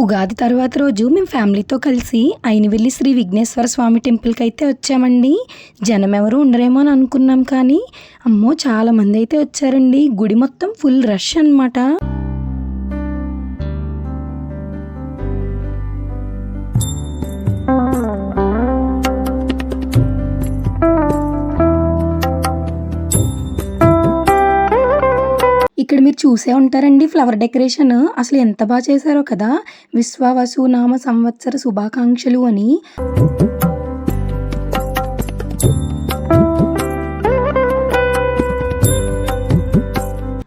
ఉగాది తర్వాత రోజు మేము ఫ్యామిలీతో కలిసి అయినవెల్లి శ్రీ విఘ్నేశ్వర స్వామి టెంపుల్కి అయితే వచ్చామండి. జనం ఎవరు ఉండరేమో అని అనుకున్నాం కానీ అమ్మో చాలా మంది అయితే వచ్చారండి. గుడి మొత్తం ఫుల్ రష్ అన్నమాట. ఇక్కడ మీరు చూసే ఉంటారండి ఫ్లవర్ డెకరేషన్ అసలు ఎంత బాగా చేశారో కదా. విశ్వావసు నామ సంవత్సర శుభాకాంక్షలు అని.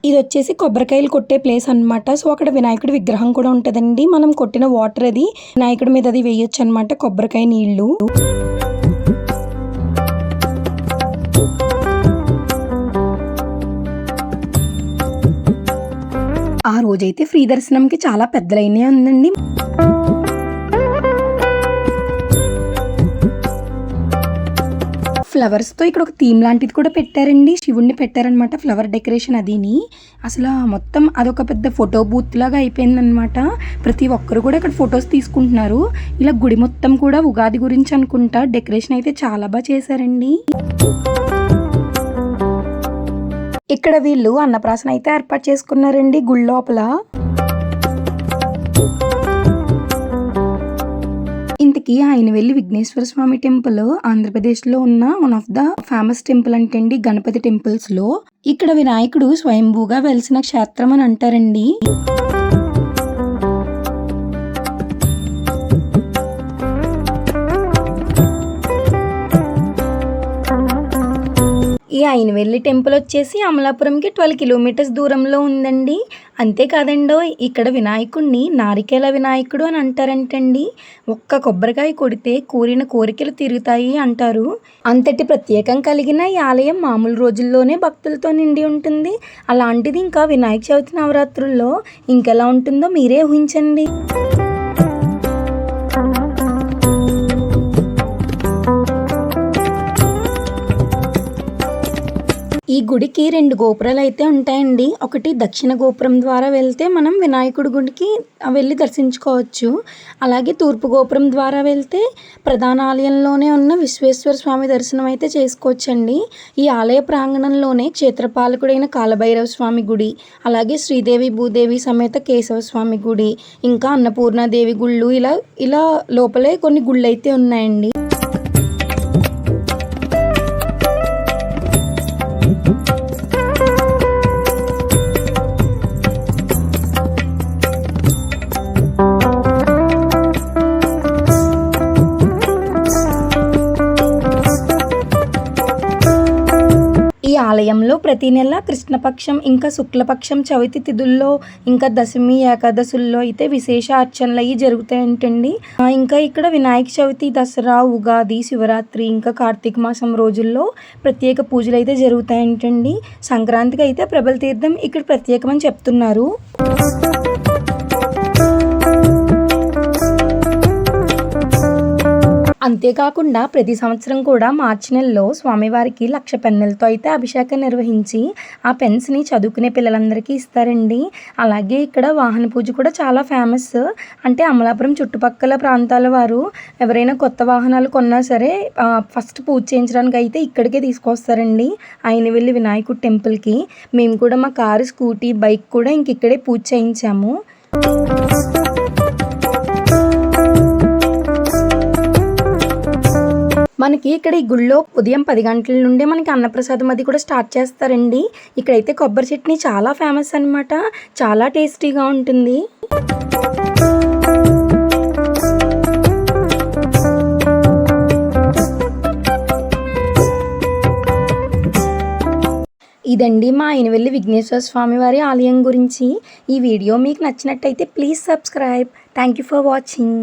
ఇది వచ్చేసి కొబ్బరికాయలు కొట్టే ప్లేస్ అన్నమాట. సో అక్కడ వినాయకుడి విగ్రహం కూడా ఉంటుందండి. మనం కొట్టిన వాటర్ అది. వినాయకుడి మీద అది వేయొచ్చు అనమాట కొబ్బరికాయ నీళ్ళు రోజైతే ఫ్రీ దర్శనంకి చాలా పెద్ద లైనే ఉందండి. ఫ్లవర్స్తో ఇక్కడ ఒక థీమ్ లాంటిది కూడా పెట్టారండి. శివుణ్ణి పెట్టారనమాట ఫ్లవర్ డెకరేషన్ అదిని. అసలు మొత్తం అదొక పెద్ద ఫోటో బూత్ లాగా అయిపోయిందనమాట. ప్రతి ఒక్కరు కూడా ఇక్కడ ఫొటోస్ తీసుకుంటున్నారు. ఇలా గుడి మొత్తం కూడా ఉగాది గురించి అనుకుంటా డెకరేషన్ అయితే చాలా బాగా చేశారండి. ఇక్కడ వీళ్ళు అన్నప్రాసన అయితే ఏర్పాటు చేసుకున్నారండి గుడి లోపల. ఇంతకీ ఆయన వెళ్ళి విఘ్నేశ్వర స్వామి టెంపుల్ ఆంధ్రప్రదేశ్లో ఉన్న one of the famous temple అంటే అండి గణపతి టెంపుల్స్లో. ఇక్కడ వినాయకుడు స్వయంభూగా వెలిసిన క్షేత్రం అని అంటారండి. ఈ వెళ్ళి టెంపుల్ వచ్చేసి అమలాపురంకి ట్వెల్వ్ కిలోమీటర్స్ దూరంలో ఉందండి. అంతేకాదండో ఇక్కడ వినాయకుడిని నారికేల వినాయకుడు అని అంటారంటండి. ఒక్క కొబ్బరికాయ కొడితే కూరిన కోరికలు తిరుగుతాయి అంటారు. అంతటి ప్రత్యేకం కలిగిన ఈ ఆలయం మామూలు రోజుల్లోనే భక్తులతో నిండి ఉంటుంది. అలాంటిది ఇంకా వినాయక చవితి నవరాత్రుల్లో ఇంకెలా ఉంటుందో మీరే ఊహించండి. గుడికి రెండు గోపురాలు అయితే ఉంటాయండి. ఒకటి దక్షిణ గోపురం ద్వారా వెళ్తే మనం వినాయకుడి గుడికి వెళ్ళి దర్శించుకోవచ్చు. అలాగే తూర్పు గోపురం ద్వారా వెళ్తే ప్రధాన ఆలయంలోనే ఉన్న విశ్వేశ్వర స్వామి దర్శనం అయితే చేసుకోవచ్చండి. ఈ ఆలయ ప్రాంగణంలోనే క్షేత్రపాలకుడైన కాలభైరవ స్వామి గుడి అలాగే శ్రీదేవి భూదేవి సమేత కేశవ స్వామి గుడి ఇంకా అన్నపూర్ణాదేవి గుళ్ళు ఇలా ఇలా లోపలే కొన్ని గుళ్ళు అయితే ఉన్నాయండి. ఈ ఆలయంలో ప్రతి నెల కృష్ణపక్షం ఇంకా శుక్లపక్షం చవితి తిథుల్లో ఇంకా దశమి ఏకాదశుల్లో అయితే విశేష అర్చనలు అవి జరుగుతాయంటండి. ఇంకా ఇక్కడ వినాయక చవితి దసరా ఉగాది శివరాత్రి ఇంకా కార్తీక మాసం రోజుల్లో ప్రత్యేక పూజలు అయితే జరుగుతాయంటండి. సంక్రాంతికి అయితే ప్రబల తీర్థం ఇక్కడ ప్రత్యేకమని చెప్తున్నారు. అంతేకాకుండా ప్రతి సంవత్సరం కూడా మార్చి నెలలో స్వామివారికి లక్ష పెన్నులతో అయితే అభిషేకం నిర్వహించి ఆ పెన్స్ని చదువుకునే పిల్లలందరికీ ఇస్తారండి. అలాగే ఇక్కడ వాహన పూజ కూడా చాలా ఫేమస్. అంటే అమలాపురం చుట్టుపక్కల ప్రాంతాల వారు ఎవరైనా కొత్త వాహనాలు కొన్నా సరే ఫస్ట్ పూజ చేయించడానికి అయితే ఇక్కడికే తీసుకొస్తారండి. అయినవెల్లి వినాయకుడు టెంపుల్కి. మేము కూడా మా కారు స్కూటీ బైక్ కూడా ఇంక ఇక్కడే పూజ చేయించాము. మనకి ఇక్కడ ఈ గుళ్ళో ఉదయం పది గంటల నుండి మనకి అన్నప్రసాదం అది కూడా స్టార్ట్ చేస్తారండి. ఇక్కడైతే కొబ్బరి చట్నీ చాలా ఫేమస్ అనమాట చాలా టేస్టీగా ఉంటుంది. ఇదండి మా ఇనవెల్లి విఘ్నేశ్వర స్వామి వారి ఆలయం గురించి. ఈ వీడియో మీకు నచ్చినట్టయితే please subscribe. Thank you for watching